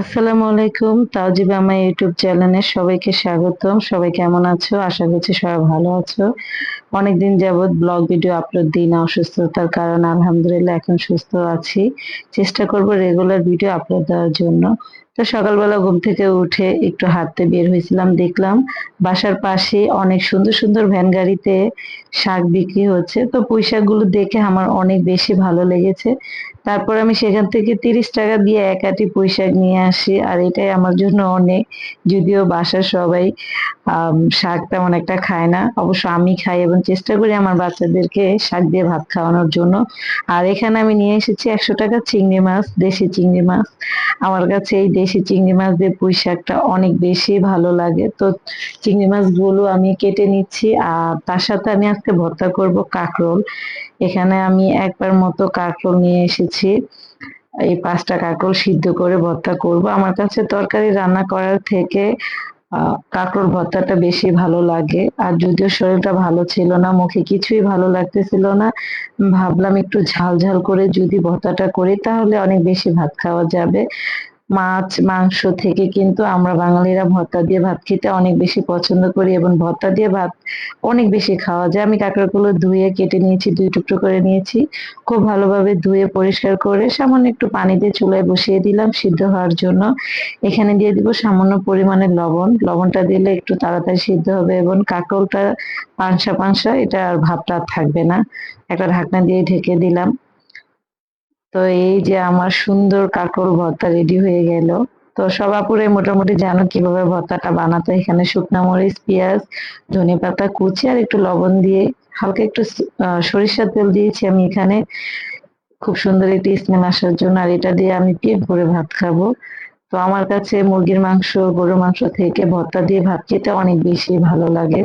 আসসালামু আলাইকুম, তাওজিবা আমার ইউটিউব চ্যানেলে সবাইকে স্বাগতম। সবাই কেমন আছো? আশা করছি সবাই ভালো আছো। অনেকদিন যাবৎ ব্লগ ভিডিও আপলোড দিই না, অসুস্থতার কারণে আলহামদুলিল্লাহ এখন সুস্থ আছি। চেষ্টা করব রেগুলার ভিডিও আপলোড দেওয়ার জন্য। তো সকালবেলা ঘুম থেকে উঠে একটু হাঁটতে বের হয়েছিলাম, দেখলাম বাসার পাশে অনেক সুন্দর সুন্দর ভ্যান গাড়িতে শাক বিক্রি হচ্ছে। তো পুঁই দেখে আমার অনেক বেশি ভালো লেগেছে। তারপর আমি সেখান থেকে তিরিশ টাকা দিয়ে এক আটি নিয়ে আসি আর এটাই আমার জন্য অনেক। যদিও বাসার সবাই শাক তেমন একটা খায় না। অবশ্য আমি খাই এবং চেষ্টা করি আমার বাচ্চাদেরকে শাক দিয়ে ভাত খাওয়ানোর জন্য। আর এখানে আমি নিয়ে এসেছি একশো টাকা চিংড়ি মাছ, দেশি চিংড়ি মাছ। আমার কাছে এই দেশি চিংড়ি মাছ দিয়ে পুঁই শাকটা অনেক বেশি ভালো লাগে। তো চিংড়ি মাছগুলো আমি কেটে নিচ্ছি, আর তার সাথে আমি আজকে ভর্তা করব কাঁকরোল। এখানে আমি একবার মতো কাঁকরোল নিয়ে এসেছি। এই পাঁচটা কাঁকরোল সিদ্ধ করে ভর্তা করব। আমার কাছে তরকারি রান্না করার থেকে কাঁকরোল ভর্তাটা বেশি ভালো লাগে। আর যদিও শরীরটা ভালো ছিল না, মুখে কিছুই ভালো লাগতেছিল না, ভাবলাম একটু ঝাল ঝাল করে যদি ভর্তাটা করি, তাহলে অনেক বেশি ভাত খাওয়া যাবে। মাছ, মাংস থেকে কিন্তু আমরা বাঙালিরা ভর্তা দিয়ে ভাত খেতে অনেক বেশি পছন্দ করি এবং ভর্তা দিয়ে ভাত অনেক বেশি খাওয়া যায়। আমি কাঁকড়াগুলো ধুয়ে কেটে নিয়েছি, দুই টুকরো করে নিয়েছি। খুব ভালোভাবে ধুয়ে পরিষ্কার করে সামান্য একটু পানি দিয়ে চুলায় বসিয়ে দিলাম সিদ্ধ হওয়ার জন্য। এখানে দিয়ে দিব সামান্য পরিমাণে লবণ। লবণটা দিলে একটু তাড়াতাড়ি সিদ্ধ হবে এবং কাঁকরোলটা পাংশা পাংশা এটা আর ভাবটা থাকবে না। একটা ঢাকনা দিয়ে ঢেকে দিলাম। তো এই যে আমার সুন্দর কাঁকরোল ভর্তা রেডি হয়ে গেল। তো সব আপুরে মোটামুটি জানো কীভাবে ভর্তাটা বানাতে এখানে শুকনা মরিচ, পেঁয়াজ, ধনে পাতা, কুচি আর একটু লবণ দিয়ে হালকা একটু সরিষার তেল দিয়েছি আমি এখানে। খুব সুন্দর একটি স্মেল আসার জন্য। আর এটা দিয়ে আমি পেট ভরে ভাত খাব। তো আমার কাছে মুরগির মাংস, গরুর মাংস থেকে ভর্তা দিয়ে ভাত খেতে অনেক বেশি ভালো লাগে।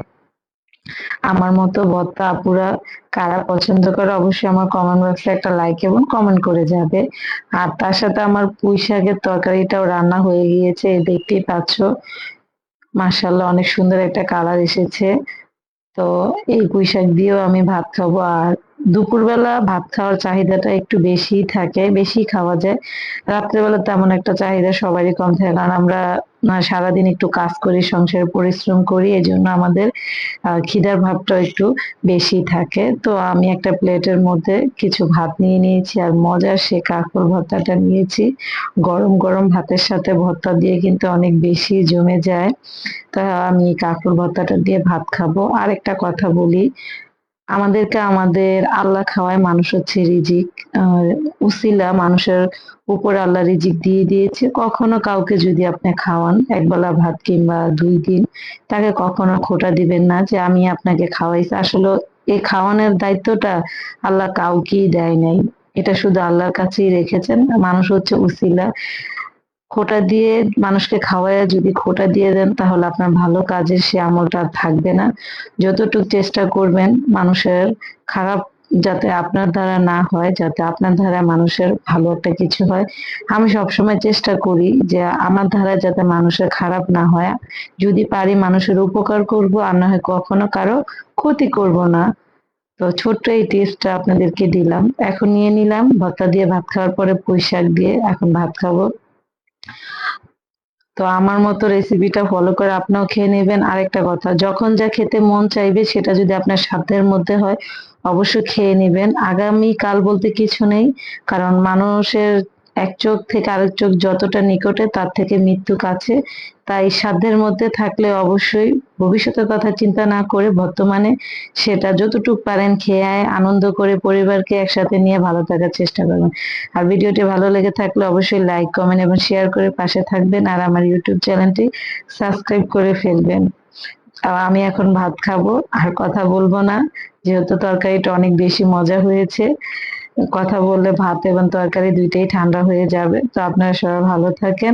আমার মতো ভর্তা আপুরা কারা পছন্দ করে অবশ্যই আমার কমেন্ট বক্সে একটা লাইক এবং কমেন্ট করে যাবে। আর তার সাথে আমার পুঁই শাকের তরকারিটাও রান্না হয়ে গিয়েছে দেখতেই পাচ্ছ। মাশাআল্লাহ, অনেক সুন্দর একটা কালার এসেছে। তো এই পুঁই শাক দিয়েও আমি ভাত খাব। আর দুপুরবেলা ভাত খাওয়ার চাহিদাটা একটু বেশি থাকে বেশি খাওয়া যায়। রাত্রেবেলা তেমন একটা চাহিদা সবারই কম থাকে, কারণ আমরা সারাদিন একটু কাজ করি, সংসারে পরিশ্রম করি এই জন্য আমাদের খিদার ভাবটা একটু বেশি থাকে। তো আমি একটা প্লেটের মধ্যে কিছু ভাত নিয়ে নিয়েছি আর মজার সে কাঁকড় ভর্তাটা নিয়েছি। গরম গরম ভাতের সাথে ভর্তা দিয়ে কিন্তু অনেক বেশি জমে যায়। তা আমি কাঁকড় ভর্তাটা দিয়ে ভাত খাব। আর একটা কথা বলি আমাদেরকে আমাদের আল্লাহ খাওয়ায়, মানুষ হচ্ছে রিজিক। উসিলা মানুষের উপর আল্লাহ রিজিক দিয়ে দিয়েছে। কখনো কাউকে যদি আপনি খাওয়ান, একবেলা ভাত কিংবা দুই দিন, তাকে কখনো খোটা দিবেন না যে, আমি আপনাকে খাওয়াইছি। আসলে এই খাওয়ানোর দায়িত্বটা আল্লাহ কাউকেই দেয় নাই। এটা শুধু আল্লাহর কাছেই রেখেছেন। মানুষ হচ্ছে উসিলা। খোটা দিয়ে মানুষকে খাওয়ায়, যদি খোটা দিয়ে দেন তাহলে আপনার ভালো কাজের সে আমলটা থাকবে না। যতটুকু চেষ্টা করবেন মানুষের খারাপ যাতে আপনার দ্বারা না হয়, যাতে আপনার দ্বারা মানুষের ভালো একটা কিছু হয়। আমি সবসময় চেষ্টা করি যে আমার দ্বারা যাতে মানুষের খারাপ না হয়। যদি পারি মানুষের উপকার করব, আর না হয় কখনো কারও ক্ষতি করব না। তো ছোট্ট এই টিপসটা আপনাদেরকে দিলাম। এখন নিয়ে নিলাম, ভর্তা দিয়ে ভাত খাওয়ার পরে পুঁই শাক দিয়ে এখন ভাত খাব। তো আমার মতো রেসিপিটা ফলো করে আপনিও খেয়ে নেবেন। আরেকটা কথা, যখন যা খেতে মন চাইবে সেটা যদি আপনার সাধ্যের মধ্যে হয়, অবশ্যই খেয়ে নেবেন। আগামী কাল বলতে কিছু নেই, কারণ মানুষের এক চোখ থেকে আরেক চোখ যতটা নিকটে, তার থেকে মৃত্যু কাছে। তাই সাধ্যের মধ্যে থাকলে অবশ্যই ভবিষ্যতের কথা চিন্তা না করে বর্তমানে সেটা যতটুকু পারেন খেয়ে, আনন্দ করে পরিবারকে একসাথে নিয়ে ভালো থাকার চেষ্টা করবেন। আর ভিডিওটি ভালো লেগে থাকলে অবশ্যই লাইক, কমেন্ট এবং শেয়ার করে পাশে থাকবেন আর আমার ইউটিউব চ্যানেলটি সাবস্ক্রাইব করে ফেলবেন। আমি এখন ভাত খাব, আর কথা বলব না, যেহেতু তরকারিটা অনেক বেশি মজা হয়েছে। কথা বললে ভাত এবং তরকারি দুইটাই ঠান্ডা হয়ে যাবে। তো আপনারা সবাই ভালো থাকেন।